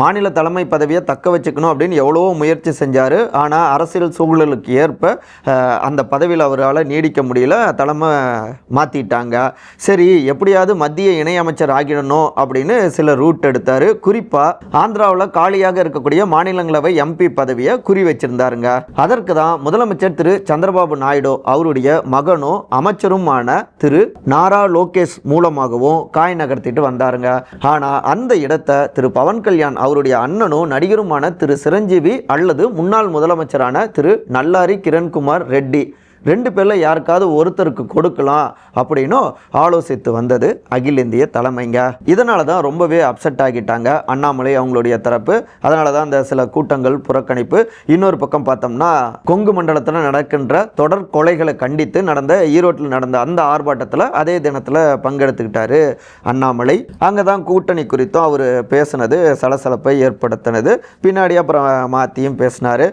மாநில தலைமை பதவியை தக்க வச்சுக்கணும் அப்படின்னு எவ்வளவோ முயற்சி செஞ்சார். ஆனால் அரசியல் சூழலுக்கு ஏற்ப அந்த பதவியில் அவரால் நீடிக்க முடியல. தலைமை மாற்றிட்டாங்க சரி எப்படியாவது மத்திய இணையமைச்சர் ஆகிடணும் அப்படின்னு சில ரூட் எடுத்தார். குறிப்பாக ஆந்திராவில் காலியாக இருக்கக்கூடிய மாநிலங்களவை எம்பி பதவியை குறி வச்சிருந்தாருங்க. அதற்கு தான் முதலமைச்சர் திரு சந்திரபாபு நாயுடு அவருடைய மகனும் அமைச்சருமான திரு நாரா லோகேஷ் மூலமாகவும் காய் நகர்த்திட்டு வந்தாருங்க. ஆனால் அந்த இடத்தை திரு பவன் கல்யாண் அவருடைய அண்ணனும் நடிகருமான திரு சிரஞ்சீவி அல்லது முன்னாள் முதலமைச்சரான திரு நல்லாரி கிரண்குமார் ரெட்டி. ரெண்டு பேரில் யாருக்காவது ஒருத்தருக்கு கொடுக்கலாம் அப்படின்னும் ஆலோசித்து வந்தது அகில இந்திய தலைமைங்க. இதனால தான் ரொம்பவே அப்செட் ஆகிட்டாங்க. அண்ணாமலை அவங்களுடைய தரப்பு. அதனால தான் அந்த சில கூட்டங்கள் புறக்கணிப்பு. இன்னொரு பக்கம் பார்த்தோம்னா கொங்கு மண்டலத்தில் நடக்கின்ற தொடர் கொலைகளை கண்டித்து நடந்த ஈரோட்டில் நடந்த அந்த ஆர்ப்பாட்டத்தில் அதே தினத்தில் பங்கெடுத்துக்கிட்டாரு அண்ணாமலை. அங்கே தான் கூட்டணி குறித்தும் அவர் பேசினது சலசலப்பை ஏற்படுத்தினது. பின்னாடி அப்புறம் மாற்றியும் பேசினார்.